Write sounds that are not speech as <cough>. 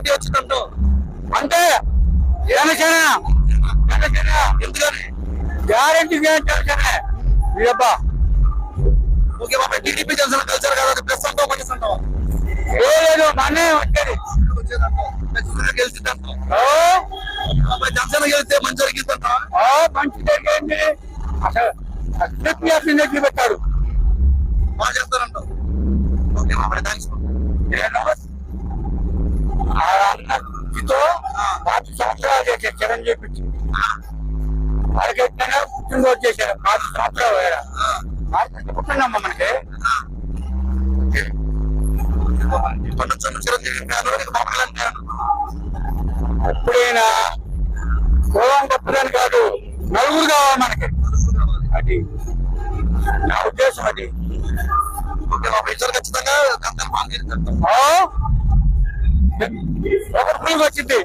Party వచ్చిందంటూ అంటే జనసేన జనసేన ఎందుకని? Guarantee guarantee వీరబ్బా ఓకే బాబా టీడీపీ జనసేన కలిసారు కదా ప్రెస్ అంటావు మైనస్ అంటావా? లేదు మనే వచ్చేది వచ్చేదంటావు జనసేన గెలిస్తే మంచి జరిగిందంటావా మంచి జరిగింది. అసలు పెట్టాడు? బాగా చేస్తారంటావు ఓకే బాబాయ్ థ్యాంక్స్ నేను అన్నతో పాతి సంవత్సరాలు చేశారు చిరంజీవి ఎట్లా పుట్టినరోజు చేశారు పాతి సంవత్సరాలు పుట్టినమ్మ మనకి? ఎప్పుడైనా గోవం గొప్పదని కాదు నలుగురు కావాలి మనకి. అది నా ఉద్దేశం అది. ఓకే బాబాయ్ ఇద్దరు ఖచ్చితంగా <laughs> కంపెనీ వచ్చింది?